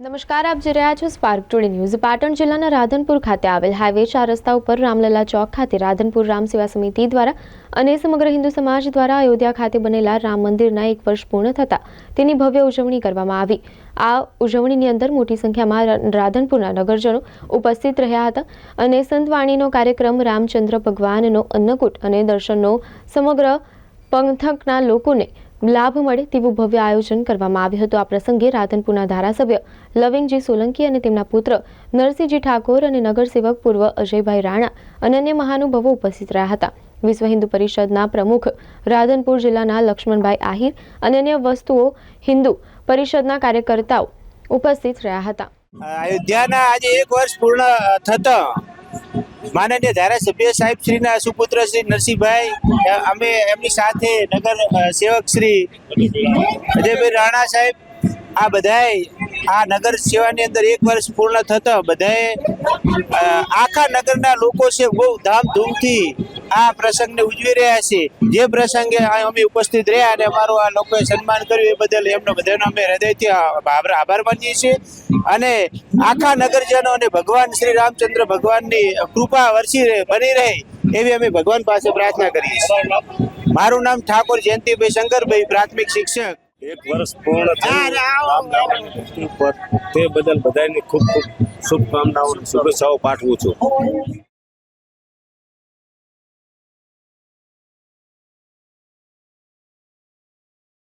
નમસ્કાર, આપ જોઈ રહ્યા છો સ્પાર્ક ટુડે ન્યૂઝ પાટણ જિલ્લાના રાધનપુર ખાતે આવેલ હાઈવે ચાર રસ્તા ઉપર રામલલા ચોક ખાતે રાધનપુર રામ સેવા સમિતિ દ્વારા અને સમગ્ર હિન્દુ સમાજ દ્વારા અયોધ્યા ખાતે બનેલા રામ મંદિરના એક વર્ષ પૂર્ણ થતા તેની ભવ્ય ઉજવણી કરવામાં આવી. આ ઉજવણીની અંદર મોટી સંખ્યામાં રાધનપુરના નગરજનો ઉપસ્થિત રહ્યા હતા અને સંતવાણીનો કાર્યક્રમ રામચંદ્ર ભગવાનનો અન્નકૂટ અને દર્શનનો સમગ્ર પંથકના લોકોને લાભ મળે તેવું ભવ્ય આયોજન કરવામાં આવ્યું હતું. આ પ્રસંગે રાધનપુરના ધારાસભ્ય લવિંગજી સોલંકી અને તેમના પુત્ર નરસિંહજી ઠાકોર અને નગરસેવક પૂર્વ અજયભાઈ રાણા અને અન્ય મહાનુભાવો ઉપસ્થિત રહ્યા હતા. વિશ્વ હિન્દુ પરિષદના પ્રમુખ રાધનપુર જિલ્લાના લક્ષ્મણભાઈ આહિર અને અન્ય વસ્તુઓ હિન્દુ પરિષદના કાર્યકર્તાઓ ઉપસ્થિત રહ્યા હતા. અયોધ્યાના આજે એક વર્ષ પૂર્ણ થતા માનનીય ધારાસભ્ય સાહેબ શ્રીના સુપુત્ર શ્રી નરસિંહભાઈ અમે એમની સાથે નગર સેવક શ્રી અજયભાઈ રાણા સાહેબ, આ બધાય આ નગર સેવાની અંદર એક વર્ષ પૂર્ણ થતા બધાએ આખા નગરના લોકો છે બહુ ધામધૂમથી આ પ્રસંગને ઉજવી રહ્યા છે. જે પ્રસંગે અમે ઉપસ્થિત રહ્યા અને અમારું આ લોકોએ સન્માન કર્યું એ બદલ એમનો બધાનો અમે હૃદયથી આભાર માનીએ છીએ. અને આખા નગરજનો અને ભગવાન શ્રી રામચંદ્ર ભગવાનની કૃપા વરસી રહે, બની રહે એવી અમે ભગવાન પાસે પ્રાર્થના કરીએ છીએ. મારું નામ ઠાકોર જયંતિભાઈ શંકરભાઈ, પ્રાથમિક શિક્ષક. એક વર્ષ પૂર્ણ થયું. તે બદલ બધાની ખૂબ ખૂબ શુભકામનાઓ શુભેચ્છાઓ પાઠવું છું.